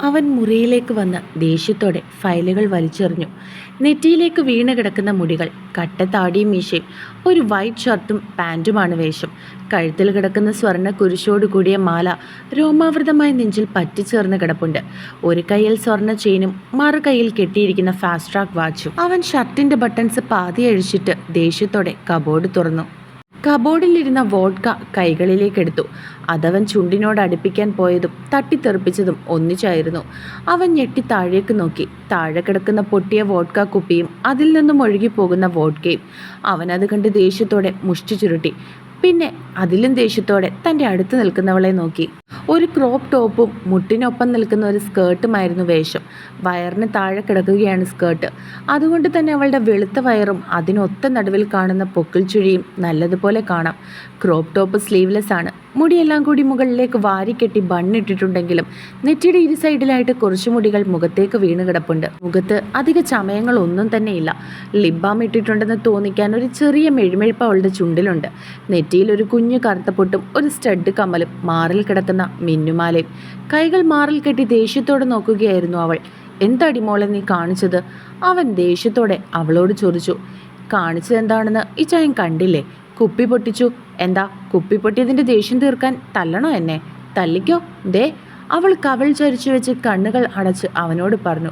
അവൻ മുറിയിലേക്ക് വന്ന് ദേഷ്യത്തോടെ ഫയലുകൾ വലിച്ചെറിഞ്ഞു. നെറ്റിയിലേക്ക് വീണ് കിടക്കുന്ന മുടികൾ കട്ട താടിയും മീശയും ഒരു വൈറ്റ് ഷർട്ടും പാന്റുമാണ് വേഷം. കഴുത്തിൽ കിടക്കുന്ന സ്വർണ കുരിശോട് കൂടിയ മാല രോമാവൃതമായ നെഞ്ചിൽ പറ്റിച്ചേർന്ന് കിടപ്പുണ്ട്. ഒരു കൈയിൽ സ്വർണ ചെയിനും മറു കയ്യിൽ കെട്ടിയിരിക്കുന്ന ഫാസ്റ്റ് ട്രാക്ക് വാച്ചും അവൻ ഷർട്ടിന്റെ ബട്ടൺസ് പാതി അഴിച്ചിട്ട് ദേഷ്യത്തോടെ കബോർഡ് തുറന്നു. കബോർഡിലിരുന്ന വോഡ്ക കൈകളിലേക്കെടുത്തു. അതവൻ ചുണ്ടിനോട് അടുപ്പിക്കാൻ പോയതും തട്ടിത്തെറിപ്പിച്ചതും ഒന്നിച്ചായിരുന്നു. അവൻ ഞെട്ടി താഴേക്ക് നോക്കി. താഴെ കിടക്കുന്ന പൊട്ടിയ വോഡ്ക കുപ്പിയും അതിൽ നിന്നും ഒഴുകിപ്പോകുന്ന വോഡ്കയും അവൻ അവനത് കണ്ട് ദേഷ്യത്തോടെ മുഷ്ടി ചുരുട്ടി. പിന്നെ അതിലും ദേഷ്യത്തോടെ തന്റെ അടുത്ത് നിൽക്കുന്നവളെ നോക്കി. ഒരു ക്രോപ്പ് ടോപ്പും മുട്ടിനൊപ്പം നിൽക്കുന്ന ഒരു സ്കേർട്ടുമായിരുന്നു വേഷം. വയറിന് താഴെ കിടക്കുകയാണ് സ്കേർട്ട് അതുകൊണ്ട് തന്നെ അവളുടെ വെളുത്ത വയറും അതിനൊത്ത നടുവിൽ കാണുന്ന പൊക്കിൾ ചുഴിയും നല്ലതുപോലെ കാണാം. ക്രോപ്പ് ടോപ്പ് സ്ലീവ്ലെസ് ആണ്. മുടിയെല്ലാം കൂടി മുകളിലേക്ക് വാരിക്കെട്ടി ബണ്ണിട്ടിട്ടുണ്ടെങ്കിലും നെറ്റിയുടെ ഇരു സൈഡിലായിട്ട് കുറച്ച് മുടികൾ മുഖത്തേക്ക് വീണ് കിടപ്പുണ്ട്. മുഖത്ത് അധിക ചമയങ്ങൾ ഒന്നും തന്നെ തന്നെയില്ല ലിബാം ഇട്ടിട്ടുണ്ടെന്ന് തോന്നിക്കാൻ ഒരു ചെറിയ മെഴുമെഴുപ്പ് അവളുടെ ചുണ്ടിലുണ്ട്. നെറ്റിയിൽ ഒരു കുഞ്ഞു കറുത്ത പൊട്ടും ഒരു സ്റ്റഡ് കമ്മലും മാറിൽ കിടക്കുന്ന മിന്നുമാലയും കൈകൾ മാറിൽ കെട്ടി ദേഷ്യത്തോടെ നോക്കുകയായിരുന്നു അവൾ. എന്താടി മോളെ നീ കാണിച്ചത്? അവൻ ദേഷ്യത്തോടെ അവളോട് ചോദിച്ചു. കാണിച്ചത് എന്താണെന്ന് ഈ ചായൻ കണ്ടില്ലേ? കുപ്പി പൊട്ടിച്ചു. എന്താ കുപ്പി പൊട്ടിയതിന്റെ ദേഷ്യം തീർക്കാൻ തല്ലണോ എന്നെ? തല്ലിക്കോ? ദേ. അവൾ കവൾ ചരിച്ചു വെച്ച് കണ്ണുകൾ അടച്ച് അവനോട് പറഞ്ഞു.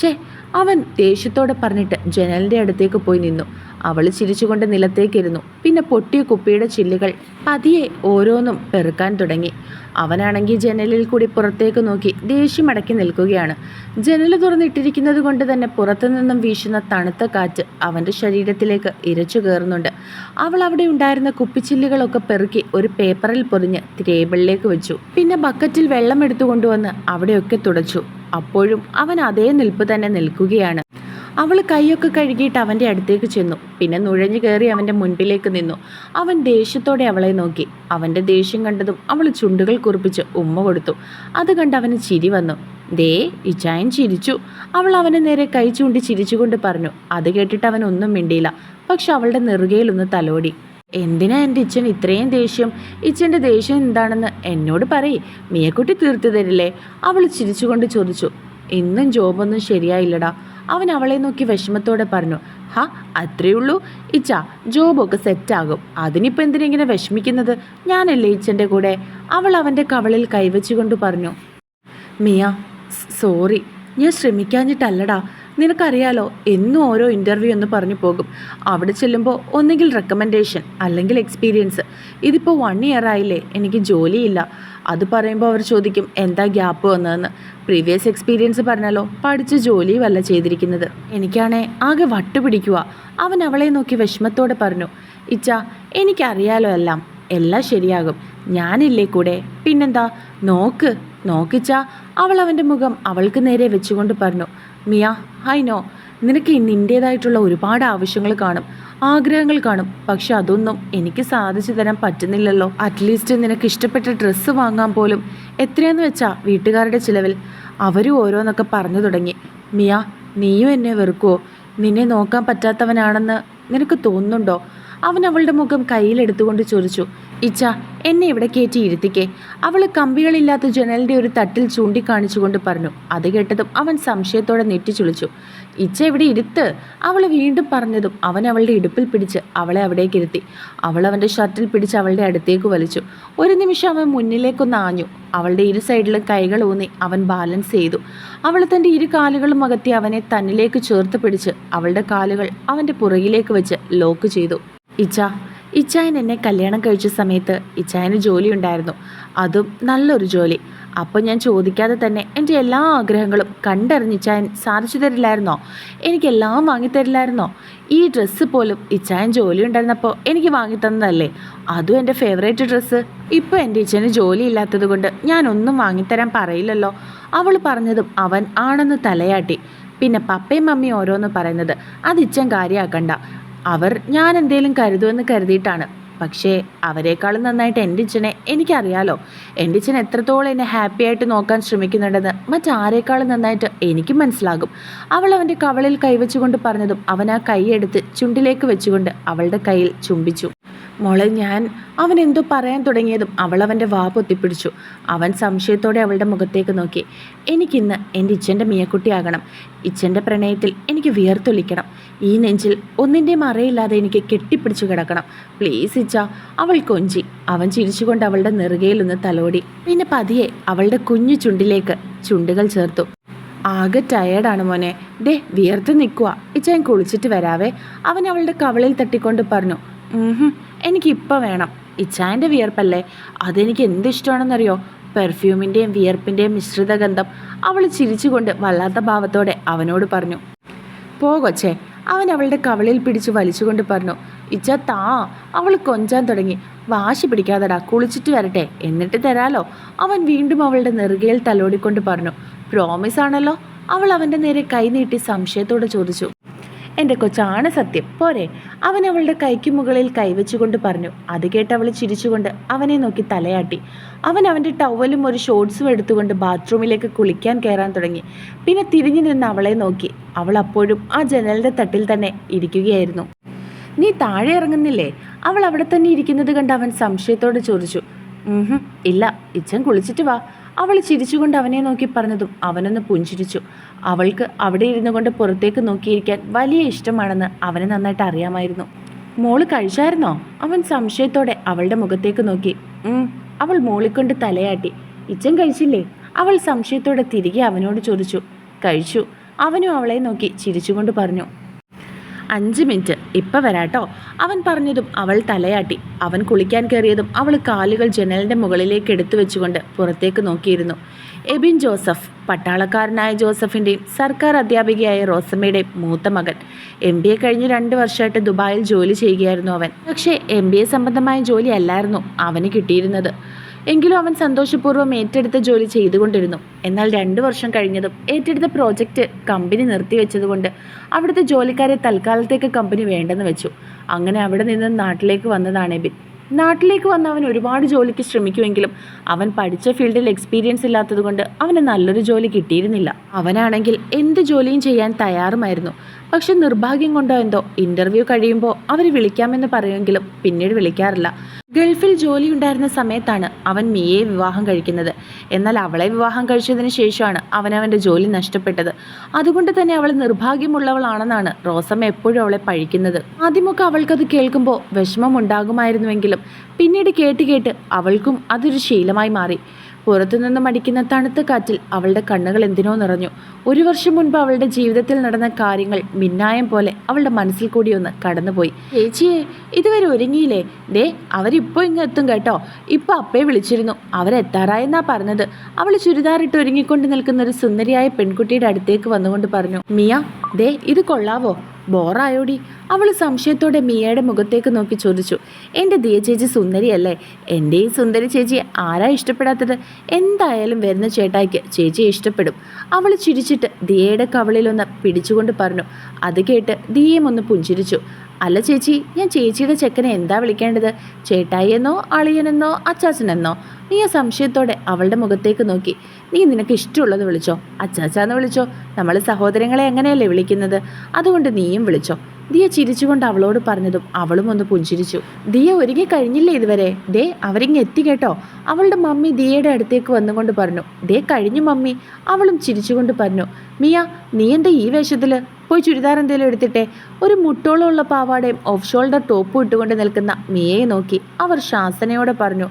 ഷേ അവൻ ദേഷ്യത്തോടെ പറഞ്ഞിട്ട് ജനലിന്റെ അടുത്തേക്ക് പോയി നിന്നു. അവൾ ചിരിച്ചുകൊണ്ട് നിലത്തേക്കിരുന്നു. പിന്നെ പൊട്ടിയ കുപ്പിയുടെ ചില്ലുകൾ പതിയെ ഓരോന്നും പെറുക്കാൻ തുടങ്ങി. അവനാണെങ്കിൽ ജനലിൽ കൂടി പുറത്തേക്ക് നോക്കി ദേഷ്യമടക്കി നിൽക്കുകയാണ്. ജനൽ തുറന്നിട്ടിരിക്കുന്നത് കൊണ്ട് തന്നെ പുറത്തുനിന്നും വീശുന്ന തണുത്ത കാറ്റ് അവന്റെ ശരീരത്തിലേക്ക് ഇരച്ചു കയറുന്നുണ്ട്. അവൾ അവിടെ ഉണ്ടായിരുന്ന കുപ്പിച്ചില്ലുകളൊക്കെ പെറുക്കി ഒരു പേപ്പറിൽ പൊതിഞ്ഞ് ടേബിളിലേക്ക് വെച്ചു. പിന്നെ ബക്കറ്റിൽ വെള്ളം എടുത്തു കൊണ്ടുവന്ന് അവിടെയൊക്കെ തുടച്ചു. അപ്പോഴും അവൻ അതേ നിൽപ്പ് തന്നെ നിൽക്കുകയാണ്. അവൾ കൈയൊക്കെ കഴുകിയിട്ട് അവന്റെ അടുത്തേക്ക് ചെന്നു. പിന്നെ നുഴഞ്ഞു കയറി അവന്റെ മുൻപിലേക്ക് നിന്നു. അവൻ ദേഷ്യത്തോടെ അവളെ നോക്കി. അവന്റെ ദേഷ്യം കണ്ടതും അവൾ ചുണ്ടുകൾ കുറിപ്പിച്ച് ഉമ്മ കൊടുത്തു. അത് കണ്ട് അവന് ചിരി വന്നു. ദേ ഇച്ചായൻ ചിരിച്ചു. അവൾ അവനെ നേരെ കൈ ചൂണ്ടി ചിരിച്ചുകൊണ്ട് പറഞ്ഞു. അത് കേട്ടിട്ട് അവൻ ഒന്നും മിണ്ടിയില്ല. പക്ഷെ അവളുടെ നെറുകയിലൊന്ന് തലോടി. എന്തിനാ എന്റെ ഇച്ചൻ ഇത്രയും ദേഷ്യം? ഇച്ചന്റെ ദേഷ്യം എന്താണെന്ന് എന്നോട് പറയേ. മിയക്കുട്ടി തീർത്തു തരില്ലേ? അവൾ ചിരിച്ചുകൊണ്ട് ചോദിച്ചു. ഇന്നും ജോബൊന്നും ശരിയായില്ലടാ. അവൻ അവളെ നോക്കി വിഷമത്തോടെ പറഞ്ഞു ഹ അത്രേ ഉള്ളൂ. ഇച്ച ജോബൊക്കെ സെറ്റാകും. അതിനിപ്പോൾ എന്തിനിങ്ങനെ വിഷമിക്കുന്നത്? ഞാനല്ലേ ഇച്ചന്റെ കൂടെ? അവൾ അവന്റെ കവളിൽ കൈവച്ചുകൊണ്ട് പറഞ്ഞു മിയ സോറി. ഞാൻ ശ്രമിക്കാഞ്ഞിട്ടല്ലടാ. നിനക്കറിയാലോ എന്നും ഓരോ ഇന്റർവ്യൂ എന്ന് പറഞ്ഞു പോകും. അവിടെ ചെല്ലുമ്പോൾ ഒന്നുകിൽ റെക്കമെൻഡേഷൻ അല്ലെങ്കിൽ എക്സ്പീരിയൻസ് ഇതിപ്പോൾ വൺ ഇയർ ആയില്ലേ എനിക്ക് ജോലിയില്ല. അത് പറയുമ്പോൾ അവർ ചോദിക്കും എന്താ ഗ്യാപ്പ് വന്നതെന്ന്? പ്രീവിയസ് എക്സ്പീരിയൻസ് പറഞ്ഞാലോ പഠിച്ച് ജോലിയുമല്ല ചെയ്തിരിക്കുന്നത്. എനിക്കാണേ ആകെ വട്ടുപിടിക്കുക അവൻ അവളെ നോക്കി വിഷമത്തോടെ പറഞ്ഞു ഇച്ച എനിക്കറിയാലോ എല്ലാം. എല്ലാം ശരിയാകും. ഞാനില്ലേ കൂടെ? പിന്നെന്താ? നോക്ക്. നോക്കിച്ച അവൾ അവന്റെ മുഖം അവൾക്ക് നേരെ വെച്ചുകൊണ്ട് പറഞ്ഞു മിയ ഹൈ നോ നിനക്ക് നിന്റേതായിട്ടുള്ള ഒരുപാട് ആവശ്യങ്ങൾ കാണും ആഗ്രഹങ്ങൾ കാണും. പക്ഷെ അതൊന്നും എനിക്ക് സാധിച്ചു തരാൻ പറ്റുന്നില്ലല്ലോ. അറ്റ്ലീസ്റ്റ് നിനക്ക് ഇഷ്ടപ്പെട്ട ഡ്രസ്സ് വാങ്ങാൻ പോലും. എത്രയാന്ന് വെച്ചാൽ വീട്ടുകാരുടെ ചിലവിൽ. അവരും ഓരോന്നൊക്കെ പറഞ്ഞു തുടങ്ങി. മിയ നീയും എന്നെ വെറുക്കുമോ നിന്നെ നോക്കാൻ പറ്റാത്തവനാണെന്ന് നിനക്ക് തോന്നുന്നുണ്ടോ? അവൻ അവളുടെ മുഖം കയ്യിലെടുത്തുകൊണ്ട് ചോദിച്ചു. ഇച്ച എന്നെ ഇവിടെ കയറ്റി ഇരുത്തിക്കേ. അവൾ കമ്പികളില്ലാത്ത ജനലിന്റെ ഒരു തട്ടിൽ ചൂണ്ടിക്കാണിച്ചുകൊണ്ട് പറഞ്ഞു. അത് കേട്ടതും അവൻ സംശയത്തോടെ നെറ്റിച്ചുളിച്ചു. ഇച്ച ഇവിടെ ഇരുത്ത്? അവൾ വീണ്ടും പറഞ്ഞതും അവൻ അവളുടെ ഇടുപ്പിൽ പിടിച്ച് അവളെ അവിടേക്ക് ഇരുത്തി. അവൾ അവന്റെ ഷർട്ടിൽ പിടിച്ച് അവളുടെ അടുത്തേക്ക് വലിച്ചു. ഒരു നിമിഷം അവൻ മുന്നിലേക്കൊന്ന് ആഞ്ഞു. അവളുടെ ഇരു സൈഡിലും കൈകൾ ഊന്നി അവൻ ബാലൻസ് ചെയ്തു. അവൾ തന്റെ ഇരു കാലുകളും അകത്തി അവനെ തന്നിലേക്ക് ചേർത്ത് പിടിച്ച് അവളുടെ കാലുകൾ അവന്റെ പുറകിലേക്ക് വെച്ച് ലോക്ക് ചെയ്തു. ഇച്ച ഇച്ചായൻ എന്നെ കല്യാണം കഴിച്ച സമയത്ത് ഇച്ചായന് ജോലി ഉണ്ടായിരുന്നു അതും നല്ലൊരു ജോലി. അപ്പോൾ ഞാൻ ചോദിക്കാതെ തന്നെ എന്റെ എല്ലാ ആഗ്രഹങ്ങളും കണ്ടറിഞ്ഞ് ഇച്ചായൻ സാധിച്ചു തരില്ലായിരുന്നോ? എനിക്കെല്ലാം വാങ്ങിത്തരില്ലായിരുന്നോ ഈ ഡ്രസ്സ് പോലും ഇച്ചായൻ ജോലി ഉണ്ടായിരുന്നപ്പോൾ എനിക്ക് വാങ്ങിത്തന്നതല്ലേ അതും എന്റെ ഫേവറേറ്റ് ഡ്രസ്സ്. ഇപ്പോൾ എന്റെ ഇച്ചന് ജോലി ഇല്ലാത്തത് കൊണ്ട് ഞാനൊന്നും വാങ്ങിത്തരാൻ പറയില്ലല്ലോ. അവൾ പറഞ്ഞതും അവൻ ആണെന്ന് തലയാട്ടി. പിന്നെ പപ്പയും മമ്മിയും ഓരോന്ന് പറയുന്നത് അത് ഇച്ചൻ കാര്യമാക്കണ്ട അവർ ഞാൻ എന്തേലും കരുതുമെന്ന് കരുതിയിട്ടാണ്. പക്ഷേ അവരെക്കാളും നന്നായിട്ട് എന്റെ ഇച്ചനെ എനിക്കറിയാലോ. എന്റെ ഇച്ചൻ എത്രത്തോളം എന്നെ ഹാപ്പി ആയിട്ട് നോക്കാൻ ശ്രമിക്കുന്നുണ്ടെന്ന് മറ്റാരേക്കാളും നന്നായിട്ട് എനിക്കും മനസ്സിലാകും. അവൾ അവന്റെ കവളിൽ കൈവച്ചുകൊണ്ട് പറഞ്ഞതും അവൻ ആ കൈയെടുത്ത് ചുണ്ടിലേക്ക് വെച്ചുകൊണ്ട് അവളുടെ കയ്യിൽ ചുംബിച്ചു. മോളെ ഞാൻ അവൻ എന്തോ പറയാൻ തുടങ്ങിയതും അവൾ അവന്റെ വാ പൊത്തിപ്പിടിച്ചു. അവൻ സംശയത്തോടെ അവളുടെ മുഖത്തേക്ക് നോക്കി. എനിക്കിന്ന് എന്റെ ഇച്ഛന്റെ മിയക്കുട്ടിയാകണം ഇച്ഛന്റെ പ്രണയത്തിൽ എനിക്ക് വിയർത്തൊലിക്കണം. ഈ നെഞ്ചിൽ ഒന്നിന്റെയും അറിയില്ലാതെ എനിക്ക് കെട്ടിപ്പിടിച്ചു കിടക്കണം. പ്ലീസ് ഇച്ച അവൾ കൊഞ്ചി. അവൻ ചിരിച്ചുകൊണ്ട് അവളുടെ നെറുകയിൽ നെറുകയിലൊന്ന് തലോടി. പിന്നെ പതിയെ അവളുടെ കുഞ്ഞു ചുണ്ടിലേക്ക് ചുണ്ടുകൾ ചേർത്തു. ആകെ ടയേർഡാണ് മോനെ. ഡേ വിയർത്ത് നിൽക്കുക ഇച്ചാൻ കുളിച്ചിട്ട് വരാവേ. അവൻ അവളുടെ കവളിൽ തട്ടിക്കൊണ്ട് പറഞ്ഞു "ഉംഹും, എനിക്കിപ്പോൾ വേണം. ഇച്ചായന്റെ വിയർപ്പല്ലേ? അതെനിക്ക് എന്ത് ഇഷ്ടമാണെന്നറിയോ പെർഫ്യൂമിന്റെയും വിയർപ്പിന്റെയും മിശ്രിത ഗന്ധം അവൾ ചിരിച്ചുകൊണ്ട് വല്ലാത്ത ഭാവത്തോടെ അവനോട് പറഞ്ഞു പോ കൊച്ചേ. അവൻ അവളുടെ കവളിൽ പിടിച്ച് വലിച്ചുകൊണ്ട് പറഞ്ഞു ഇച്ച താ. അവൾ കൊഞ്ചാൻ തുടങ്ങി. വാശി പിടിക്കാതെടാ കുളിച്ചിട്ട് വരട്ടെ. എന്നിട്ട് തരാലോ. അവൻ വീണ്ടും അവളുടെ നെറുകയിൽ തലോടിക്കൊണ്ട് പറഞ്ഞു പ്രോമിസ് ആണല്ലോ അവൾ അവന്റെ നേരെ കൈനീട്ടി സംശയത്തോടെ ചോദിച്ചു എന്റെ കൊച്ചാണ് സത്യം. പോരെ. അവൻ അവളുടെ കൈക്ക് മുകളിൽ കൈവച്ചുകൊണ്ട് പറഞ്ഞു. അത് കേട്ട് അവൾ ചിരിച്ചുകൊണ്ട് അവനെ നോക്കി തലയാട്ടി. അവൻ അവന്റെ ടവലും ഒരു ഷോർട്സും എടുത്തുകൊണ്ട് ബാത്റൂമിലേക്ക് കുളിക്കാൻ കയറാൻ തുടങ്ങി. പിന്നെ തിരിഞ്ഞു നിന്ന് അവളെ നോക്കി. അവൾ അപ്പോഴും ആ ജനലിന്റെ തട്ടിൽ തന്നെ ഇരിക്കുകയായിരുന്നു. നീ താഴെ ഇറങ്ങുന്നില്ലേ? അവൾ അവിടെ തന്നെ ഇരിക്കുന്നത് കണ്ട് അവൻ സംശയത്തോടെ ചോദിച്ചു. ഇല്ല. ഇച്ചൻ കുളിച്ചിട്ട് വാ. അവൾ ചിരിച്ചുകൊണ്ട് അവനെ നോക്കി പറഞ്ഞതും അവനൊന്ന് പുഞ്ചിരിച്ചു. അവൾക്ക് അവിടെ ഇരുന്നു കൊണ്ട് പുറത്തേക്ക് നോക്കിയിരിക്കാൻ വലിയ ഇഷ്ടമാണെന്ന് അവന് നന്നായിട്ട് അറിയാമായിരുന്നു. മോൾ കഴിച്ചായിരുന്നോ? അവൻ സംശയത്തോടെ അവളുടെ മുഖത്തേക്ക് നോക്കി. അവൾ മോളിക്കൊണ്ട് തലയാട്ടി. ഇച്ചൻ കഴിച്ചില്ലേ? അവൾ സംശയത്തോടെ തിരികെ അവനോട് ചോദിച്ചു. കഴിച്ചു. അവനും അവളെ നോക്കി ചിരിച്ചുകൊണ്ട് പറഞ്ഞു. അഞ്ച് മിനിറ്റ്. ഇപ്പം വരാട്ടോ. അവൻ പറഞ്ഞതും അവൾ തലയാട്ടി. അവൻ കുളിക്കാൻ കയറിയതും അവൾ കാലുകൾ ജനലിന്റെ മുകളിലേക്ക് എടുത്തു വെച്ചുകൊണ്ട് പുറത്തേക്ക് നോക്കിയിരുന്നു. എബിൻ ജോസഫ് പട്ടാളക്കാരനായ ജോസഫിന്റെയും സർക്കാർ അധ്യാപികയായ റോസമ്മയുടെയും മൂത്ത മകൻ. എം ബി എ കഴിഞ്ഞ് രണ്ട് വർഷമായിട്ട് ദുബായിൽ ജോലി ചെയ്യുകയായിരുന്നു അവൻ. പക്ഷേ എം ബി എ സംബന്ധമായ ജോലി അല്ലായിരുന്നു അവന് കിട്ടിയിരുന്നത്. എങ്കിലും അവൻ സന്തോഷപൂർവം ഏറ്റെടുത്ത ജോലി ചെയ്തുകൊണ്ടിരുന്നു. എന്നാൽ രണ്ടു വർഷം കഴിഞ്ഞതും ഏറ്റെടുത്ത പ്രോജക്റ്റ് കമ്പനി നിർത്തിവെച്ചതുകൊണ്ട് അവിടുത്തെ ജോലിക്കാരെ തൽക്കാലത്തേക്ക് കമ്പനി വേണ്ടെന്ന് വെച്ചു. അങ്ങനെ അവിടെ നിന്ന് നാട്ടിലേക്ക് വന്നതാണ് എബിൻ. നാട്ടിലേക്ക് വന്ന് അവൻ ഒരുപാട് ജോലിക്ക് ശ്രമിക്കുമെങ്കിലും അവൻ പഠിച്ച ഫീൽഡിൽ എക്സ്പീരിയൻസ് ഇല്ലാത്തതുകൊണ്ട് അവന് നല്ലൊരു ജോലി കിട്ടിയിരുന്നില്ല. അവനാണെങ്കിൽ എന്ത് ജോലിയും ചെയ്യാൻ തയ്യാറുമായിരുന്നു. പക്ഷെ നിർഭാഗ്യം കൊണ്ടോ എന്തോ ഇന്റർവ്യൂ കഴിയുമ്പോൾ അവർ വിളിക്കാമെന്ന് പറയുമെങ്കിലും പിന്നീട് വിളിക്കാറില്ല. ഗൾഫിൽ ജോലി ഉണ്ടായിരുന്ന സമയത്താണ് അവൻ മിയെ വിവാഹം കഴിക്കുന്നത്. എന്നാൽ അവളെ വിവാഹം കഴിച്ചതിന് ശേഷമാണ് അവൻ അവന്റെ ജോലി നഷ്ടപ്പെട്ടത്. അതുകൊണ്ട് തന്നെ അവൾ നിർഭാഗ്യമുള്ളവളാണെന്നാണ് റോസമ്മ എപ്പോഴും അവളെ പഴിക്കുന്നത്. ആദ്യമൊക്കെ അവൾക്കത് കേൾക്കുമ്പോൾ വിഷമം ഉണ്ടാകുമായിരുന്നുവെങ്കിലും പിന്നീട് കേട്ട് കേട്ട് അവൾക്കും അതൊരു ശീലമായി മാറി. പുറത്തുനിന്നും മടിക്കുന്ന തണുത്ത കാറ്റിൽ അവളുടെ കണ്ണുകൾ എന്തിനോ നിറഞ്ഞു. ഒരു വർഷം മുൻപ് അവളുടെ ജീവിതത്തിൽ നടന്ന കാര്യങ്ങൾ മിന്നായം പോലെ അവളുടെ മനസ്സിൽ കൂടി ഒന്ന് കടന്നുപോയി. ചേച്ചിയെ ഇതുവരെ ഒരുങ്ങിയില്ലേ? ദേ അവരിപ്പോ ഇങ്ങ് എത്തും കേട്ടോ. ഇപ്പൊ അപ്പേ വിളിച്ചിരുന്നു. അവരെത്താറായെന്നാ പറഞ്ഞത്. അവൾ ചുരിദാറിട്ട് ഒരുങ്ങിക്കൊണ്ട് നിൽക്കുന്ന ഒരു സുന്ദരിയായ പെൺകുട്ടിയുടെ അടുത്തേക്ക് വന്നുകൊണ്ട് പറഞ്ഞു മിയ ദേ ഇത് കൊള്ളാവോ? ബോറായോടി. അവൾ സംശയത്തോടെ മിയയുടെ മുഖത്തേക്ക് നോക്കി ചോദിച്ചു എന്റെ ദിയ ചേച്ചി സുന്ദരിയല്ലേ? എന്റെ ഈ സുന്ദരി ചേച്ചി ആരാ ഇഷ്ടപ്പെടാത്തത്? എന്തായാലും വരുന്ന ചേട്ടായിക്ക് ചേച്ചിയെ ഇഷ്ടപ്പെടും. അവൾ ചിരിച്ചിട്ട് ദിയയുടെ കവളിലൊന്ന് പിടിച്ചുകൊണ്ട് പറഞ്ഞു അത് കേട്ട് ദിയയും ഒന്ന് പുഞ്ചിരിച്ചു. അല്ല ചേച്ചി ഞാൻ ചേച്ചിയുടെ ചെക്കനെ എന്താ വിളിക്കേണ്ടത്? ചേട്ടായി എന്നോ അളിയനെന്നോ അച്ചാച്ചനെന്നോ? നീ ആ സംശയത്തോടെ അവളുടെ മുഖത്തേക്ക് നോക്കി. നീ നിനക്ക് ഇഷ്ടമുള്ളത് വിളിച്ചോ? അച്ചാച്ചാന്ന് വിളിച്ചോ. നമ്മൾ സഹോദരങ്ങളെ എങ്ങനെയല്ലേ വിളിക്കുന്നത്? അതുകൊണ്ട് നീയും വിളിച്ചോ. ദിയ ചിരിച്ചുകൊണ്ട് അവളോട് പറഞ്ഞതും അവളും ഒന്ന് പുഞ്ചിരിച്ചു. ദിയ ഒരുങ്ങി കഴിഞ്ഞില്ലേ ഇതുവരെ? ദേ അവരിങ്ങ് എത്തി കേട്ടോ. അവളുടെ മമ്മി ദിയയുടെ അടുത്തേക്ക് വന്നുകൊണ്ട് പറഞ്ഞു. ദേ കഴിഞ്ഞു മമ്മി. അവളും ചിരിച്ചുകൊണ്ട് പറഞ്ഞു. മിയ നീ എന്താ ഈ വേഷത്തിൽ പോയി ചുരിദാർ എന്തെങ്കിലും എടുത്തിട്ടെ? ഒരു മുട്ടോളമുള്ള പാവാടയും ഓഫ് ഷോൾഡർ ടോപ്പും ഇട്ടുകൊണ്ട് നിൽക്കുന്ന മിയയെ നോക്കി. അവർ ശാസനയോടെ പറഞ്ഞു.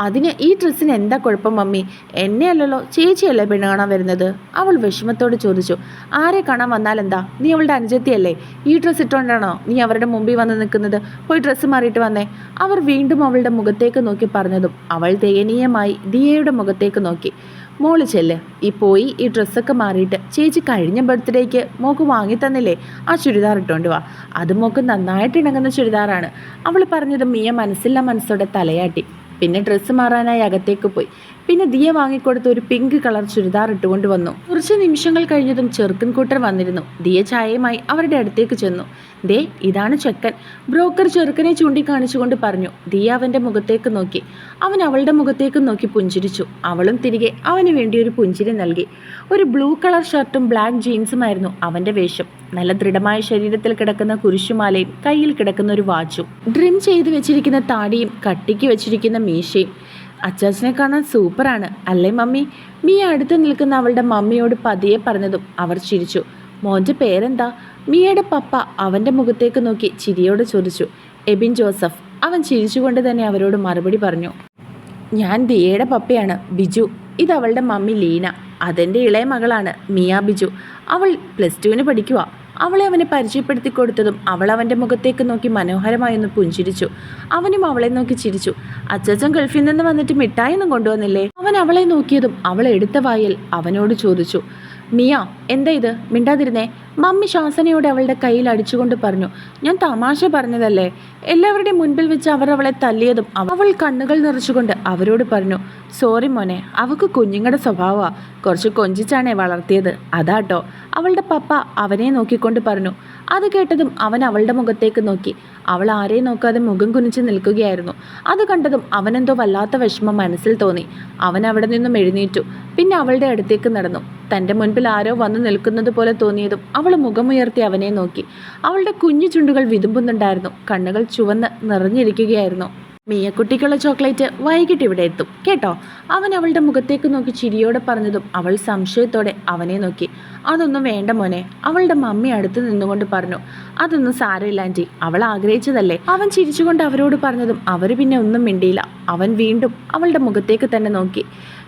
അതിന് ഈ ഡ്രസ്സിന് എന്താ കുഴപ്പം മമ്മി? എന്നെ അല്ലല്ലോ ചേച്ചിയല്ലേ പെണ്ണ് കാണാൻ വരുന്നത്? അവൾ വിഷമത്തോട് ചോദിച്ചു. ആരെ കാണാൻ വന്നാൽ എന്താ? നീ അവളുടെ അനുജത്തിയല്ലേ? ഈ ഡ്രസ്സ് ഇട്ടുകൊണ്ടാണോ നീ അവരുടെ മുമ്പിൽ വന്ന് നിൽക്കുന്നത്? പോയി ഡ്രസ്സ് മാറിയിട്ട് വന്നേ. അവർ വീണ്ടും അവളുടെ മുഖത്തേക്ക് നോക്കി പറഞ്ഞതും അവൾ ദയനീയമായി ദിയയുടെ മുഖത്തേക്ക് നോക്കി. മോൾ ചെല്ല്. ഈ പോയി ഈ ഡ്രസ്സൊക്കെ മാറിയിട്ട് ചേച്ചി കഴിഞ്ഞ ബർത്ത്ഡേക്ക് മോക്ക് വാങ്ങി തന്നില്ലേ? ആ ചുരിദാർ ഇട്ടുകൊണ്ട് വാ. അത് മോക്ക് നന്നായിട്ട് ഇണങ്ങുന്ന ചുരിദാറാണ്. അവൾ പറഞ്ഞത് മിയ മനസ്സില്ല മനസ്സോടെ തലയാട്ടി. പിന്നെ ഡ്രസ്സ് മാറാനായി അകത്തേക്ക് പോയി. പിന്നെ ദിയ വാങ്ങിക്കൊടുത്ത ഒരു പിങ്ക് കളർ ചുരിദാർ ഇട്ടുകൊണ്ട് വന്നു. കുറച്ച് നിമിഷങ്ങൾ കഴിഞ്ഞതും ചെറുക്കൻ കൂട്ടർ വന്നിരുന്നു. ദിയ ചായയുമായി അവരുടെ അടുത്തേക്ക് ചെന്നു. ദേ ഇതാണ് ചെക്കൻ. ബ്രോക്കർ ചെറുക്കനെ ചൂണ്ടിക്കാണിച്ചുകൊണ്ട് പറഞ്ഞു. ദിയ അവന്റെ മുഖത്തേക്ക് നോക്കി. അവൻ അവളുടെ മുഖത്തേക്ക് നോക്കി പുഞ്ചിരിച്ചു. അവളും തിരികെ അവന് വേണ്ടി ഒരു പുഞ്ചിരി നൽകി. ഒരു ബ്ലൂ കളർ ഷർട്ടും ബ്ലാക്ക് ജീൻസുമായിരുന്നു അവന്റെ വേഷം. നല്ല ദൃഢമായ ശരീരത്തിൽ കിടക്കുന്ന കുരിശുമാലയും കയ്യിൽ കിടക്കുന്ന ഒരു വാച്ചും. ഡ്രിം ചെയ്ത് വെച്ചിരിക്കുന്ന താടിയും കട്ടിക്ക് വെച്ചിരിക്കുന്ന മീശയും. അച്ചാച്ചനെ കാണാൻ സൂപ്പറാണ്. അല്ലേ മമ്മി? മിയ അടുത്ത് നിൽക്കുന്ന അവളുടെ മമ്മിയോട് പതിയെ പറഞ്ഞതും അവർ ചിരിച്ചു. മോന്റെ പേരെന്താ? മിയയുടെ പപ്പ അവന്റെ മുഖത്തേക്ക് നോക്കി ചിരിയോട് ചോദിച്ചു. എബിൻ ജോസഫ് അവൻ ചിരിച്ചുകൊണ്ട് തന്നെ അവരോട് മറുപടി പറഞ്ഞു. ഞാൻ ദിയയുടെ പപ്പയാണ് ബിജു. ഇത് അവളുടെ മമ്മി ലീന. അതെന്റെ ഇളയ മകളാണ് മിയ ബിജു. അവൾ പ്ലസ് ടുവിന് പഠിക്കുക അവളെ അവനെ പരിചയപ്പെടുത്തി കൊടുത്തതും അവൾ അവന്റെ മുഖത്തേക്ക് നോക്കി മനോഹരമായി ഒന്ന് പുഞ്ചിരിച്ചു. അവനും അവളെ നോക്കി ചിരിച്ചു. അച്ചച്ചൻ ഗൾഫിൽ നിന്ന് വന്നിട്ട് മിഠായി ഒന്നും കൊണ്ടുവന്നില്ലേ? അവൻ അവളെ നോക്കിയതും അവൾ എടുത്ത വായിൽ അവനോട് ചോദിച്ചു. മിയ എന്താ ഇത്? മിണ്ടാതിരുന്നേ. മമ്മി ശാസനയോടെ അവളുടെ കയ്യിൽ അടിച്ചുകൊണ്ട് പറഞ്ഞു ഞാൻ തമാശ പറഞ്ഞതല്ലേ? എല്ലാവരുടെയും മുൻപിൽ വെച്ച് അവർ അവളെ തല്ലിയതും അവൾ കണ്ണുകൾ നിറച്ചുകൊണ്ട് അവരോട് പറഞ്ഞു സോറി മോനെ അവക്ക് കുഞ്ഞുങ്ങളുടെ സ്വഭാവമാണ് കുറച്ച് കൊഞ്ചിച്ചാണേ വളർത്തിയത്. അതാട്ടോ അവളുടെ പപ്പ അവനെ നോക്കിക്കൊണ്ട് പറഞ്ഞു അത് കേട്ടതും അവൻ അവളുടെ മുഖത്തേക്ക് നോക്കി. അവൾ ആരെയും നോക്കാതെ മുഖം കുനിച്ച് നിൽക്കുകയായിരുന്നു. അത് കണ്ടതും അവനെന്തോ വല്ലാത്ത വിഷമം മനസ്സിൽ തോന്നി. അവൻ അവിടെ നിന്നും എഴുന്നേറ്റു. പിന്നെ അവളുടെ അടുത്തേക്ക് നടന്നു. തന്റെ മുൻപിൽ ആരോ വന്നു നിൽക്കുന്നത് പോലെ തോന്നിയതും അവൾ മുഖമുയർത്തി അവനെ നോക്കി. അവളുടെ കുഞ്ഞു ചുണ്ടുകൾ വിതുമ്പുന്നുണ്ടായിരുന്നു. കണ്ണുകൾ ചുവന്ന് നിറഞ്ഞിരിക്കുകയായിരുന്നു. മീയക്കുട്ടിക്കുള്ള ചോക്ലേറ്റ് വൈകിട്ട് ഇവിടെ എത്തും. കേട്ടോ? അവൻ അവളുടെ മുഖത്തേക്ക് നോക്കി ചിരിയോടെ പറഞ്ഞതും അവൾ സംശയത്തോടെ അവനെ നോക്കി. അതൊന്നും വേണ്ട മോനെ അവളുടെ മമ്മി അടുത്ത് നിന്നുകൊണ്ട് പറഞ്ഞു. അതൊന്നും സാരമില്ല ആന്റി അവൾ ആഗ്രഹിച്ചതല്ലേ? അവൻ ചിരിച്ചുകൊണ്ട് അവരോട് പറഞ്ഞതും അവർ പിന്നെ ഒന്നും മിണ്ടിയില്ല. അവൻ വീണ്ടും അവളുടെ മുഖത്തേക്ക് തന്നെ നോക്കി.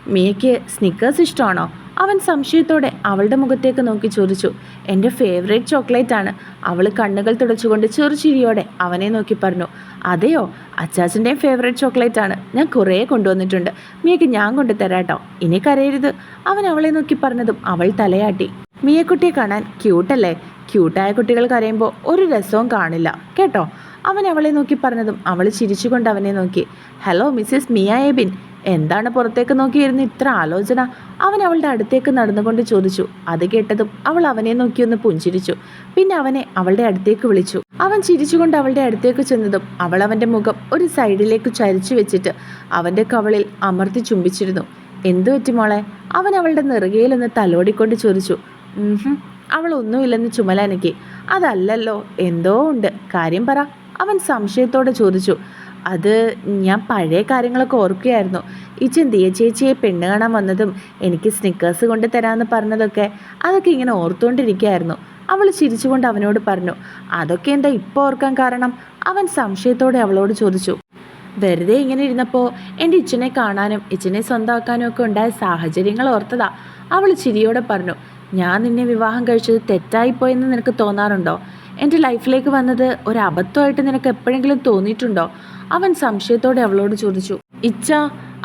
മിയയ്ക്ക് സ്നിക്കേഴ്സ് ഇഷ്ടമാണോ? അവൻ സംശയത്തോടെ അവളുടെ മുഖത്തേക്ക് നോക്കി ചോദിച്ചു എന്റെ ഫേവറേറ്റ് ചോക്ലേറ്റ് ആണ്. അവൾ കണ്ണുകൾ തുടച്ചുകൊണ്ട് ചെറുചിരിയോടെ അവനെ നോക്കി പറഞ്ഞു അതെയോ? അച്ചാച്ചന്റെയും ഫേവറേറ്റ് ചോക്ലേറ്റ് ആണ്. ഞാൻ കുറേ കൊണ്ടുവന്നിട്ടുണ്ട്. മിയക്ക് ഞാൻ കൊണ്ടു തരാട്ടോ ഇനി കരയരുത്. അവൻ അവളെ നോക്കി പറഞ്ഞതും അവൾ തലയാട്ടി. മിയക്കുട്ടിയെ കാണാൻ ക്യൂട്ടല്ലേ ക്യൂട്ടായ കുട്ടികൾ കരയുമ്പോൾ ഒരു രസവും കാണില്ല. കേട്ടോ? അവൻ അവളെ നോക്കി പറഞ്ഞതും അവൾ ചിരിച്ചുകൊണ്ട് അവനെ നോക്കി. ഹലോ മിസ്സിസ് മിയ എബിൻ എന്താണ് പുറത്തേക്ക് നോക്കിയിരുന്ന് ഇത്ര ആലോചന? അവൻ അവളുടെ അടുത്തേക്ക് നടന്നുകൊണ്ട് ചോദിച്ചു. അത് കേട്ടതും അവൾ അവനെ നോക്കിയൊന്ന് പുഞ്ചിരിച്ചു. പിന്നെ അവനെ അവളുടെ അടുത്തേക്ക് വിളിച്ചു. അവൻ ചിരിച്ചുകൊണ്ട് അവളുടെ അടുത്തേക്ക് ചെന്നതും അവൾ അവന്റെ മുഖം ഒരു സൈഡിലേക്ക് ചരിച്ചു വെച്ചിട്ട് അവന്റെ കവളിൽ അമർത്തി ചുംബിച്ചിരുന്നു. എന്തു പറ്റി മോളെ? അവൻ അവളുടെ നെറുകയിലൊന്ന് തലോടിക്കൊണ്ട് ചോദിച്ചു. "ഉംഹും, അവൾ ഒന്നുമില്ലെന്ന് ചുമലനക്കി. അതല്ലല്ലോ എന്തോ ഉണ്ട്. കാര്യം പറ. അവൻ സംശയത്തോടെ ചോദിച്ചു. അത് ഞാൻ പഴയ കാര്യങ്ങളൊക്കെ ഓർക്കുകയായിരുന്നു. ഈ ചെന്തിയ ചേച്ചിയെ പെണ്ണ് കാണാൻ വന്നതും എനിക്ക് സ്നിക്കേഴ്സ് കൊണ്ട് തരാമെന്ന് പറഞ്ഞതൊക്കെ അതൊക്കെ ഇങ്ങനെ ഓർത്തുകൊണ്ടിരിക്കുകയായിരുന്നു അവൾ ചിരിച്ചുകൊണ്ട് അവനോട് പറഞ്ഞു അതൊക്കെ എന്താ ഇപ്പോൾ ഓർക്കാൻ കാരണം? അവൻ സംശയത്തോടെ അവളോട് ചോദിച്ചു വെറുതെ ഇങ്ങനെ ഇരുന്നപ്പോൾ എന്റെ ഇച്ചനെ കാണാനും ഇച്ചനെ സ്വന്തമാക്കാനും ഒക്കെ ഉണ്ടായ സാഹചര്യങ്ങൾ ഓർത്തതാ. അവൾ ചിരിയോടെ പറഞ്ഞു ഞാൻ നിന്നെ വിവാഹം കഴിച്ചത് തെറ്റായിപ്പോയെന്ന് നിനക്ക് തോന്നാറുണ്ടോ? എന്റെ ലൈഫിലേക്ക് വന്നത് ഒരു അബദ്ധമായിട്ട് നിനക്ക് എപ്പോഴെങ്കിലും തോന്നിയിട്ടുണ്ടോ? അവൻ സംശയത്തോടെ അവളോട് ചോദിച്ചു ഇച്ച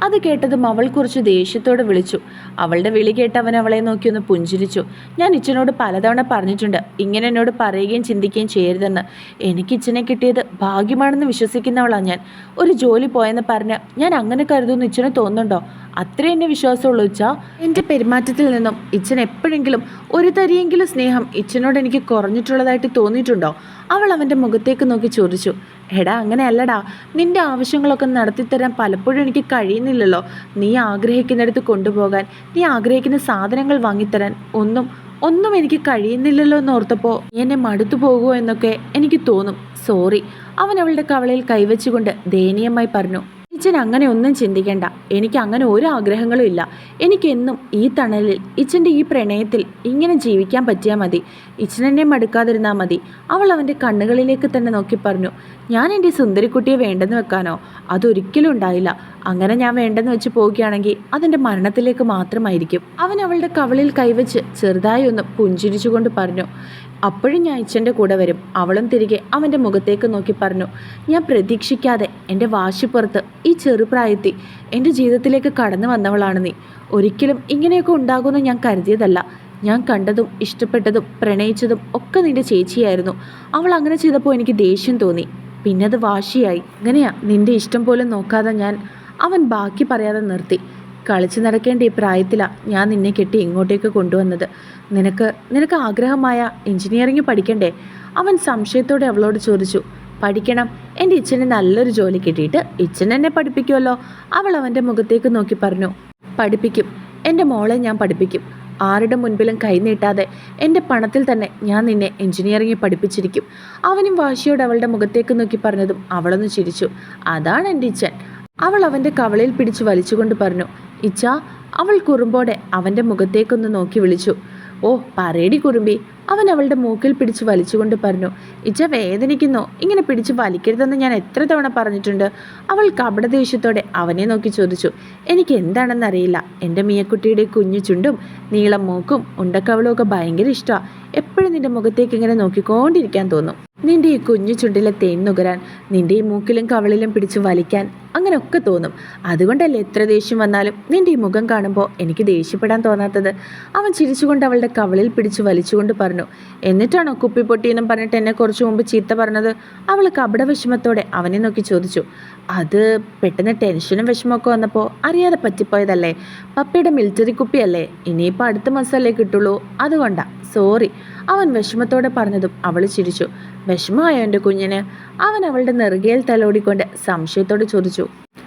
അത് കേട്ടതും അവൾ കുറച്ച് ദേഷ്യത്തോടെ വിളിച്ചു. അവളുടെ വിളി കേട്ട് അവൻ അവളെ നോക്കി ഒന്ന് പുഞ്ചിരിച്ചു. ഞാൻ ഇച്ചനോട് പലതവണ പറഞ്ഞിട്ടുണ്ട് ഇങ്ങനെ എന്നോട് പറയുകയും ചിന്തിക്കുകയും ചെയ്യരുതെന്ന്. എനിക്ക് ഇച്ചനെ കിട്ടിയത് ഭാഗ്യമാണെന്ന് വിശ്വസിക്കുന്നവളാണ് ഞാൻ. ഒരു ജോലി പോയെന്ന് പറഞ്ഞ് ഞാൻ അങ്ങനെ കരുതുമെന്ന് ഇച്ചനെ തോന്നുന്നുണ്ടോ? അത്രേ എന്നെ വിശ്വാസമുള്ളൂ ഇച്ച. എന്റെ പെരുമാറ്റത്തിൽ നിന്നും ഇച്ചൻ എപ്പോഴെങ്കിലും ഒരു തരിയെങ്കിലും സ്നേഹം ഇച്ചനോട് എനിക്ക് കുറഞ്ഞിട്ടുള്ളതായിട്ട് തോന്നിയിട്ടുണ്ടോ? അവൾ അവന്റെ മുഖത്തേക്ക് നോക്കി ചോദിച്ചു എടാ അങ്ങനെയല്ലടാ. നിന്റെ ആവശ്യങ്ങളൊക്കെ നടത്തിത്തരാൻ പലപ്പോഴും എനിക്ക് കഴിയുന്നില്ലല്ലോ. നീ ആഗ്രഹിക്കുന്നിടത്ത് കൊണ്ടുപോകാൻ നീ ആഗ്രഹിക്കുന്ന സാധനങ്ങൾ വാങ്ങിത്തരാൻ ഒന്നും ഒന്നും എനിക്ക് കഴിയുന്നില്ലല്ലോ എന്ന് ഓർത്തപ്പോൾ നീ എന്നെ മടുത്തു പോകുമോ എന്നൊക്കെ എനിക്ക് തോന്നും. സോറി. അവൻ അവളുടെ കവളയിൽ കൈവച്ചുകൊണ്ട് ദയനീയമായി പറഞ്ഞു ഇച്ചൻ അങ്ങനെ ഒന്നും ചിന്തിക്കേണ്ട. എനിക്ക് അങ്ങനെ ഒരു ആഗ്രഹങ്ങളും ഇല്ല. എനിക്കെന്നും ഈ തണലിൽ ഇച്ചന്റെ ഈ പ്രണയത്തിൽ ഇങ്ങനെ ജീവിക്കാൻ പറ്റിയാൽ മതി. ഇച്ചനെന്നെ മടുക്കാതിരുന്നാൽ മതി. അവൾ അവന്റെ കണ്ണുകളിലേക്ക് തന്നെ നോക്കി പറഞ്ഞു ഞാൻ എന്റെ സുന്ദരിക്കുട്ടിയെ വേണ്ടെന്ന് വെക്കാനോ? അതൊരിക്കലും ഉണ്ടായില്ല. അങ്ങനെ ഞാൻ വേണ്ടെന്ന് വെച്ച് പോവുകയാണെങ്കിൽ അതെന്റെ മരണത്തിലേക്ക് മാത്രമായിരിക്കും. അവൻ അവളുടെ കവളിൽ കൈവച്ച് ചെറുതായി ഒന്ന് പുഞ്ചിരിച്ചുകൊണ്ട് പറഞ്ഞു അപ്പോഴും ഞാൻ ഇച്ഛന്റെ കൂടെ വരും. അവളും തിരികെ അവന്റെ മുഖത്തേക്ക് നോക്കി പറഞ്ഞു ഞാൻ പ്രതീക്ഷിക്കാതെ എന്റെ വാശിപ്പുറത്ത് ഈ ചെറുപ്രായത്തിൽ എന്റെ ജീവിതത്തിലേക്ക് കടന്നു വന്നവളാണ് നീ. ഒരിക്കലും ഇങ്ങനെയൊക്കെ ഉണ്ടാകുമെന്ന് ഞാൻ കരുതിയതല്ല. ഞാൻ കണ്ടതും ഇഷ്ടപ്പെട്ടതും പ്രണയിച്ചതും ഒക്കെ നിന്റെ ചേച്ചിയായിരുന്നു. അവൾ അങ്ങനെ ചെയ്തപ്പോൾ എനിക്ക് ദേഷ്യം തോന്നി. പിന്നെ അത് വാശിയായി. അങ്ങനെയാ നിന്റെ ഇഷ്ടം പോലും നോക്കാതെ ഞാൻ അവൻ ബാക്കി പറയാതെ നിർത്തി. കളിച്ചു നടക്കേണ്ട ഈ പ്രായത്തിലാണ് ഞാൻ നിന്നെ കെട്ടി ഇങ്ങോട്ടേക്ക് കൊണ്ടുവന്നത്. നിനക്ക് നിനക്ക് ആഗ്രഹമായ എഞ്ചിനീയറിംഗ് പഠിക്കണ്ടേ? അവൻ സംശയത്തോടെ അവളോട് ചോദിച്ചു. പഠിക്കണം. എന്റെ ഇച്ഛന് നല്ലൊരു ജോലി കിട്ടിയിട്ട് ഇച്ഛൻ എന്നെ പഠിപ്പിക്കുമല്ലോ അവൾ അവന്റെ മുഖത്തേക്ക് നോക്കി പറഞ്ഞു. പഠിപ്പിക്കും. എന്റെ മോളെ ഞാൻ പഠിപ്പിക്കും. ആരുടെ മുൻപിലും കൈനീട്ടാതെ എന്റെ പണത്തിൽ തന്നെ ഞാൻ നിന്നെ എഞ്ചിനീയറിംഗ് പഠിപ്പിച്ചിരിക്കും. അവനും വാശിയോട് അവളുടെ മുഖത്തേക്ക് നോക്കി പറഞ്ഞതും അവളൊന്ന് ചിരിച്ചു. അതാണ് എന്റെ ഇച്ഛൻ. അവൾ അവന്റെ കവളയിൽ പിടിച്ച് വലിച്ചുകൊണ്ട് പറഞ്ഞു. ഇച്ഛ അവൾ കുറുമ്പോടെ അവന്റെ മുഖത്തേക്കൊന്ന് നോക്കി വിളിച്ചു. ഓ പറയടി കുറുമ്പി. അവൻ അവളുടെ മൂക്കിൽ പിടിച്ച് വലിച്ചുകൊണ്ട് പറഞ്ഞു ഇച്ച വേദനിക്കുന്നു? ഇങ്ങനെ പിടിച്ച് വലിക്കരുതെന്ന് ഞാൻ എത്ര തവണ പറഞ്ഞിട്ടുണ്ട്. അവൾ കപടദേഷ്യത്തോടെ അവനെ നോക്കി ചോദിച്ചു എനിക്ക് എന്താണെന്നറിയില്ല? എന്റെ മിയക്കുട്ടിയുടെ കുഞ്ഞു ചുണ്ടും നീളം മൂക്കും ഉണ്ടക്കവളും ഒക്കെ ഭയങ്കര ഇഷ്ടമാണ് എപ്പോഴും നിന്റെ മുഖത്തേക്ക് ഇങ്ങനെ നോക്കിക്കൊണ്ടിരിക്കാൻ തോന്നും. നിന്റെ ഈ കുഞ്ഞു ചുണ്ടിലെ തേൻ നുകരാൻ നിന്റെ ഈ മൂക്കിലും കവളിലും പിടിച്ച് വലിക്കാൻ അങ്ങനെയൊക്കെ തോന്നും. അതുകൊണ്ടല്ലേ എത്ര ദേഷ്യം വന്നാലും നിന്റെ ഈ മുഖം കാണുമ്പോൾ എനിക്ക് ദേഷ്യപ്പെടാൻ തോന്നാത്തത്. അവൻ ചിരിച്ചുകൊണ്ട് അവളുടെ കവളിൽ പിടിച്ച് വലിച്ചുകൊണ്ട് പറഞ്ഞു എന്നിട്ടാണോ കുപ്പി പൊട്ടിയെന്നും പറഞ്ഞിട്ട് എന്നെ കുറച്ചു മുമ്പ് ചീത്ത പറഞ്ഞത്? അവൾ കപട വിഷമത്തോടെ അവനെ നോക്കി ചോദിച്ചു അത് പെട്ടെന്ന് ടെൻഷനും വിഷമമൊക്കെ വന്നപ്പോൾ അറിയാതെ പറ്റിപ്പോയതല്ലേ? പപ്പയുടെ മിലിറ്ററി കുപ്പിയല്ലേ? ഇനിയിപ്പോൾ അടുത്ത മാസമല്ലേ കിട്ടുള്ളൂ. അതുകൊണ്ടാണ് സോറി അവൻ വിഷമത്തോടെ പറഞ്ഞതും അവൾ ചിരിച്ചു. വിഷമമായോ എന്റെ കുഞ്ഞിന്? അവൻ അവളുടെ നെറുകയിൽ തലോടിക്കൊണ്ട് സംശയത്തോടെ ചോദിച്ചു. "ഉം,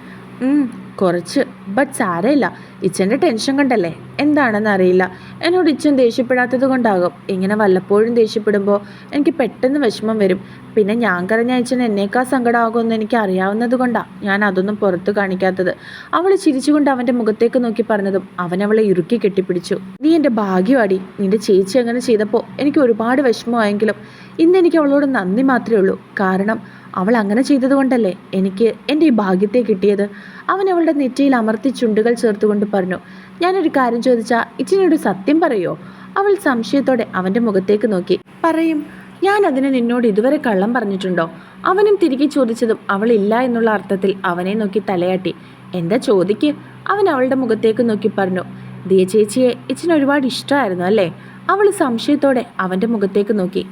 കുറച്ച് ബട്ട് സാരമില്ല. ഇച്ചന്റെ ടെൻഷൻ കണ്ടല്ലേ? എന്താണെന്ന് അറിയില്ല. എന്നോട് ഇച്ചൻ ദേഷ്യപ്പെടാത്തത് കൊണ്ടാകും. ഇങ്ങനെ വല്ലപ്പോഴും ദേഷ്യപ്പെടുമ്പോൾ എനിക്ക് പെട്ടെന്ന് വിഷമം വരും. പിന്നെ ഞാൻ കരഞ്ഞ അയച്ചൻ എന്നേക്കാൾ സങ്കടമാകുമെന്ന് എനിക്ക് അറിയാവുന്നത് കൊണ്ടാണ് ഞാൻ അതൊന്നും പുറത്ത് കാണിക്കാത്തത്. അവൾ ചിരിച്ചുകൊണ്ട് അവന്റെ മുഖത്തേക്ക് നോക്കി പറഞ്ഞതും അവൻ അവളെ ഇറുക്കി കെട്ടിപ്പിടിച്ചു. നീ എന്റെ ഭാഗ്യമാടി നിന്റെ ചേച്ചി അങ്ങനെ ചെയ്തപ്പോൾ എനിക്ക് ഒരുപാട് വിഷമമായെങ്കിലും ഇന്ന് എനിക്ക് അവളോട് നന്ദി മാത്രമേ ഉള്ളൂ. കാരണം അവൾ അങ്ങനെ ചെയ്തതുകൊണ്ടല്ലേ എനിക്ക് എന്റെ ഈ ഭാഗ്യത്തെ കിട്ടിയത്? അവൻ അവളുടെ നെറ്റിയിൽ അമർത്തി ചുണ്ടുകൾ ചേർത്തുകൊണ്ട് പറഞ്ഞു ഞാനൊരു കാര്യം ചോദിച്ചാൽ ഇച്ചിനൊരു സത്യം പറയോ? അവൾ സംശയത്തോടെ അവന്റെ മുഖത്തേക്ക് നോക്കി. പറയും. ഞാൻ അതിന് നിന്നോട് ഇതുവരെ കള്ളം പറഞ്ഞിട്ടുണ്ടോ? അവനും തിരികെ ചോദിച്ചതും അവൾ ഇല്ല എന്നുള്ള അർത്ഥത്തിൽ അവനെ നോക്കി തലയാട്ടി. എന്താ ചോദിക്ക്? അവൻ അവളുടെ മുഖത്തേക്ക് നോക്കി പറഞ്ഞു ദിയ ചേച്ചിയെ ഇച്ചിന് ഒരുപാട് ഇഷ്ടമായിരുന്നു അല്ലേ? അവൾ സംശയത്തോടെ അവന്റെ മുഖത്തേക്ക് നോക്കി.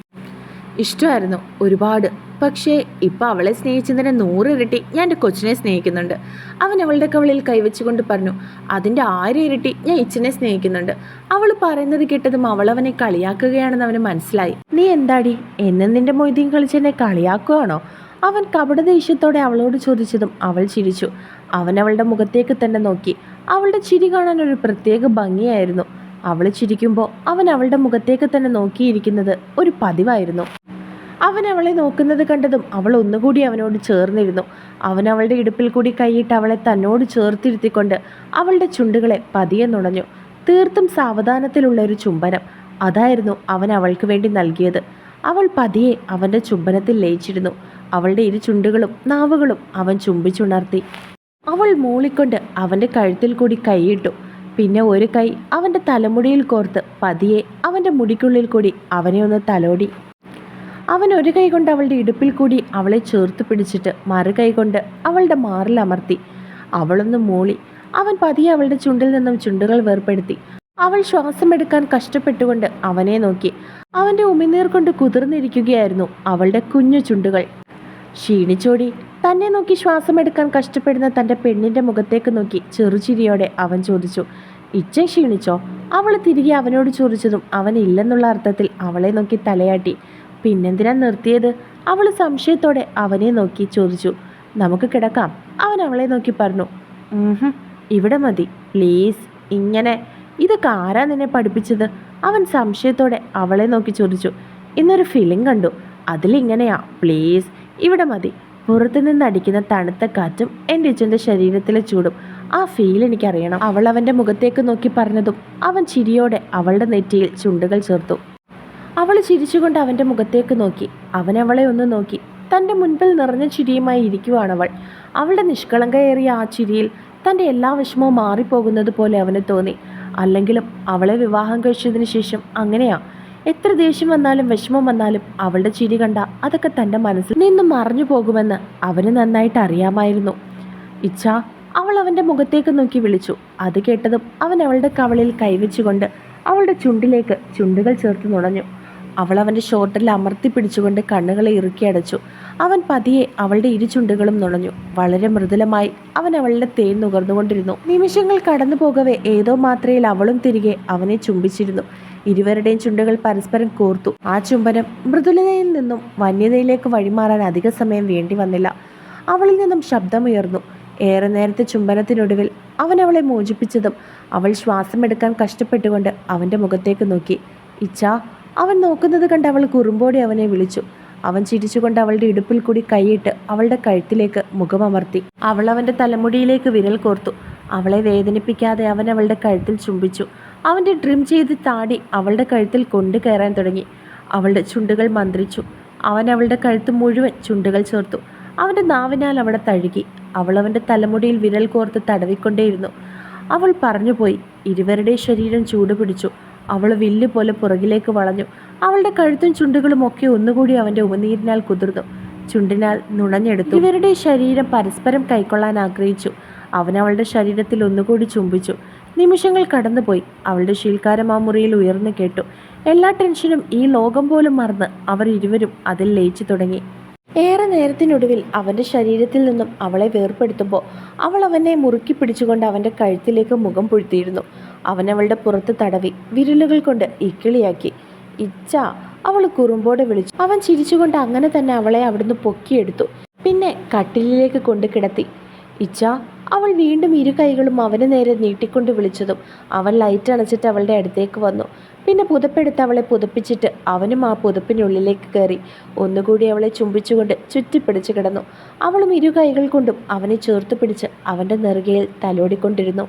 ഇഷ്ടമായിരുന്നു. ഒരുപാട്. പക്ഷേ ഇപ്പം അവളെ സ്നേഹിച്ചതിനെ നൂറിരട്ടി ഞാൻ എന്റെ കൊച്ചിനെ സ്നേഹിക്കുന്നുണ്ട്. അവൻ അവളുടെ കവളിൽ കൈവച്ചുകൊണ്ട് പറഞ്ഞു അതിന്റെ ആയിരം ഇരട്ടി ഞാൻ ഇച്ചനെ സ്നേഹിക്കുന്നുണ്ട്. അവൾ പറയുന്നത് കേട്ടതും അവൾ അവനെ കളിയാക്കുകയാണെന്ന് അവന് മനസ്സിലായി. നീ എന്താടി? എന്നെ നിന്റെ മൊയ്തീൻ കളിച്ചെന്നെ കളിയാക്കുകയാണോ അവൻ കപടദേഷ്യത്തോടെ അവളോട് ചോദിച്ചതും അവൾ ചിരിച്ചു. അവൻ അവളുടെ മുഖത്തേക്ക് തന്നെ നോക്കി. അവളുടെ ചിരി കാണാൻ ഒരു പ്രത്യേക ഭംഗിയായിരുന്നു. അവൾ ചിരിക്കുമ്പോൾ അവൻ അവളുടെ മുഖത്തേക്ക് തന്നെ നോക്കിയിരിക്കുന്നത് ഒരു പതിവായിരുന്നു. അവളെ നോക്കുന്നത് കണ്ടതും അവൾ ഒന്നുകൂടി അവനോട് ചേർന്നിരുന്നു. അവൻ അവളുടെ ഇടുപ്പിൽ കൂടി കൈയിട്ട് അവളെ തന്നോട് ചേർത്തിരുത്തിക്കൊണ്ട് അവളുടെ ചുണ്ടുകളെ പതിയെ നുണഞ്ഞു. തീർത്തും സാവധാനത്തിലുള്ള ഒരു ചുംബനം. അതായിരുന്നു അവൻ അവൾക്ക് വേണ്ടി നൽകിയത്. അവൾ പതിയെ അവന്റെ ചുംബനത്തിൽ ലയിച്ചിരുന്നു. അവളുടെ ഇരു ചുണ്ടുകളും നാവുകളും അവൻ ചുംബിച്ചുണർത്തി. അവൾ മൂളിക്കൊണ്ട് അവന്റെ കഴുത്തിൽ കൂടി കൈയിട്ടു. പിന്നെ ഒരു കൈ അവന്റെ തലമുടിയിൽ കോർത്ത് പതിയെ അവന്റെ മുടിക്കുള്ളിൽ കൂടി അവനെ ഒന്ന് തലോടി. അവൻ ഒരു കൈ കൊണ്ട് അവളുടെ ഇടുപ്പിൽ കൂടി അവളെ ചേർത്ത് പിടിച്ചിട്ട് മറു കൈ കൊണ്ട് അവളുടെ മാറിൽ അമർത്തി. അവളൊന്ന് മൂളി. അവൻ പതിയെ അവളുടെ ചുണ്ടിൽ നിന്നും ചുണ്ടുകൾ വേർപ്പെടുത്തി. അവൾ ശ്വാസമെടുക്കാൻ കഷ്ടപ്പെട്ടുകൊണ്ട് അവനെ നോക്കി. അവന്റെ ഉമിനീർ കൊണ്ട് കുതിർന്നിരിക്കുകയായിരുന്നു അവളുടെ കുഞ്ഞു ചുണ്ടുകൾ. ക്ഷീണിച്ചോടി. തന്നെ നോക്കി ശ്വാസമെടുക്കാൻ കഷ്ടപ്പെടുന്ന തന്റെ പെണ്ണിന്റെ മുഖത്തേക്ക് നോക്കി ചെറുചിരിയോടെ അവൻ ചോദിച്ചു ഇച്ച ക്ഷീണിച്ചോ? അവൾ തിരികെ അവനോട് ചോദിച്ചതും അവൻ ഇല്ലെന്നുള്ള അർത്ഥത്തിൽ അവളെ നോക്കി തലയാട്ടി. പിന്നെന്തിനാ നിർത്തിയത്? അവൾ സംശയത്തോടെ അവനെ നോക്കി ചോദിച്ചു. നമുക്ക് കിടക്കാം. അവൻ അവളെ നോക്കി പറഞ്ഞു. ഇവിടെ മതി. പ്ലീസ് ഇങ്ങനെ. ഇതൊക്കെ ആരാ നിന്നെ പഠിപ്പിച്ചത്? അവൻ സംശയത്തോടെ അവളെ നോക്കി ചോദിച്ചു. ഇന്നൊരു ഫിലിം കണ്ടു. അതിലിങ്ങനെയാ. പ്ലീസ് ഇവിടെ മതി. പുറത്തു നിന്ന് അടിക്കുന്ന തണുത്ത കാറ്റും എന്റെ അച്ഛന്റെ ശരീരത്തിലെ ചൂടും. ആ ഫീൽ എനിക്കറിയണം. അവൾ അവന്റെ മുഖത്തേക്ക് നോക്കി പറഞ്ഞതും അവൻ ചിരിയോടെ അവളുടെ നെറ്റിയിൽ ചുണ്ടുകൾ ചേർത്തു. അവൾ ചിരിച്ചുകൊണ്ട് അവന്റെ മുഖത്തേക്ക് നോക്കി. അവനവളെ ഒന്ന് നോക്കി. തന്റെ മുൻപിൽ നിറഞ്ഞ ചിരിയുമായി ഇരിക്കുവാണവൾ അവളുടെ നിഷ്കളങ്കയേറിയ ആ ചിരിയിൽ തന്റെ എല്ലാ വിഷമവും മാറിപ്പോകുന്നത് പോലെ അവന് തോന്നി. അല്ലെങ്കിലും അവളെ വിവാഹം കഴിച്ചതിന് ശേഷം അങ്ങനെയാ? എത്ര ദേഷ്യം വന്നാലും വിഷമം വന്നാലും അവളുടെ ചിരി കണ്ട അതൊക്കെ തന്റെ മനസ്സിൽ നിന്നും മറഞ്ഞു പോകുമെന്ന് അവന് നന്നായിട്ട് അറിയാമായിരുന്നു. ഇച്ഛ അവൾ അവന്റെ മുഖത്തേക്ക് നോക്കി വിളിച്ചു. അത് കേട്ടതും അവൻ അവളുടെ കവളിൽ കൈവച്ചുകൊണ്ട് അവളുടെ ചുണ്ടിലേക്ക് ചുണ്ടുകൾ ചേർത്ത് നുണഞ്ഞു. അവൾ അവന്റെ ഷോട്ടിൽ അമർത്തി പിടിച്ചുകൊണ്ട് കണ്ണുകളെ ഇറുക്കി അടച്ചു. അവൻ പതിയെ അവളുടെ ഇരുചുണ്ടുകളും നുണഞ്ഞു. വളരെ മൃദുലമായി അവൻ അവളുടെ തേൻ നുകർന്നുകൊണ്ടിരുന്നു. നിമിഷങ്ങൾ കടന്നു പോകവേ ഏതോ മാത്രയിൽ അവളും തിരികെ അവനെ ചുംബിച്ചിരുന്നു. ഇരുവരുടെയും ചുണ്ടുകൾ പരസ്പരം കോർത്തു. ആ ചുംബനം മൃദുലതയിൽ നിന്നും വന്യതയിലേക്ക് വഴിമാറാൻ അധിക സമയം വേണ്ടി വന്നില്ല. അവളിൽ നിന്നും ശബ്ദമുയർന്നു. ഏറെ നേരത്തെ ചുംബനത്തിനൊടുവിൽ അവൻ അവളെ മോചിപ്പിച്ചതും അവൾ ശ്വാസമെടുക്കാൻ കഷ്ടപ്പെട്ടുകൊണ്ട് അവന്റെ മുഖത്തേക്ക് നോക്കി. ഇച്ഛ അവൻ നോക്കുന്നത് കണ്ട് അവൾ കുറുമ്പോടെ അവനെ വിളിച്ചു. അവൻ ചിരിച്ചുകൊണ്ട് അവളുടെ ഇടുപ്പിൽ കൂടി കൈയിട്ട് അവളുടെ കഴുത്തിലേക്ക് മുഖമമർത്തി അവൾ അവന്റെ തലമുടിയിലേക്ക് വിരൽ കോർത്തു. അവളെ വേദനിപ്പിക്കാതെ അവൻ അവളുടെ കഴുത്തിൽ ചുംബിച്ചു. അവന്റെ ഡ്രിം ചെയ്ത് താടി അവളുടെ കഴുത്തിൽ കൊണ്ടു കയറാൻ തുടങ്ങി. അവളുടെ ചുണ്ടുകൾ മന്ത്രിച്ചു. അവൻ അവളുടെ കഴുത്ത് മുഴുവൻ ചുണ്ടുകൾ ചേർത്തു. അവന്റെ നാവിനാൽ അവളെ തഴുകി. അവൾ അവന്റെ തലമുടിയിൽ വിരൽ കോർത്ത് തടവിക്കൊണ്ടേയിരുന്നു. അവൾ പറഞ്ഞുപോയി. ഇരുവരുടെ ശരീരം ചൂടുപിടിച്ചു. അവൾ വില്ല് പോലെ പുറകിലേക്ക് വളഞ്ഞു. അവളുടെ കഴുത്തും ചുണ്ടുകളും ഒക്കെ ഒന്നുകൂടി അവന്റെ ഉപനീരിനാൽ കുതിർന്നു. ചുണ്ടിനാൽ നുണഞ്ഞെടുത്തു. ഇവരുടെ ശരീരം പരസ്പരം കൈക്കൊള്ളാൻ ആഗ്രഹിച്ചു. അവൻ അവളുടെ ശരീരത്തിൽ ഒന്നുകൂടി ചുംബിച്ചു. നിമിഷങ്ങൾ കടന്നുപോയി. അവളുടെ ശീൽക്കാരം ആ മുറിയിൽ ഉയർന്നു കേട്ടു. എല്ലാ ടെൻഷനും ഈ ലോകം പോലും മറന്ന് അവർ ഇരുവരും അതിൽ ലയിച്ചു തുടങ്ങി. ഏറെ നേരത്തിനൊടുവിൽ അവന്റെ ശരീരത്തിൽ നിന്നും അവളെ വേർപ്പെടുത്തുമ്പോൾ അവൾ അവനെ മുറുക്കി പിടിച്ചുകൊണ്ട് അവന്റെ കഴുത്തിലേക്ക് മുഖം പുഴുത്തിയിരുന്നു. അവനവളുടെ പുറത്ത് തടവി വിരലുകൾ കൊണ്ട് ഇക്കിളിയാക്കി. ഇച്ച അവൾ കുറുമ്പോടെ വിളിച്ചു. അവൻ ചിരിച്ചുകൊണ്ട് അങ്ങനെ തന്നെ അവളെ അവിടുന്ന് പൊക്കിയെടുത്തു. പിന്നെ കട്ടിലിലേക്ക് കൊണ്ട് കിടത്തി. ഇച്ച അവൾ വീണ്ടും ഇരു കൈകളും അവന് നേരെ നീട്ടിക്കൊണ്ട് വിളിച്ചതും അവൻ ലൈറ്റ് അണച്ചിട്ട് അവളുടെ അടുത്തേക്ക് വന്നു. പിന്നെ പുതപ്പെടുത്ത് അവളെ പുതപ്പിച്ചിട്ട് അവനും ആ പുതപ്പിനുള്ളിലേക്ക് കയറി. ഒന്നുകൂടി അവളെ ചുംബിച്ചുകൊണ്ട് ചുറ്റിപ്പിടിച്ച് കിടന്നു. അവളും ഇരു കൈകൾ കൊണ്ടും അവനെ ചേർത്ത് പിടിച്ച് അവന്റെ നെറുകയിൽ തലോടിക്കൊണ്ടിരുന്നു.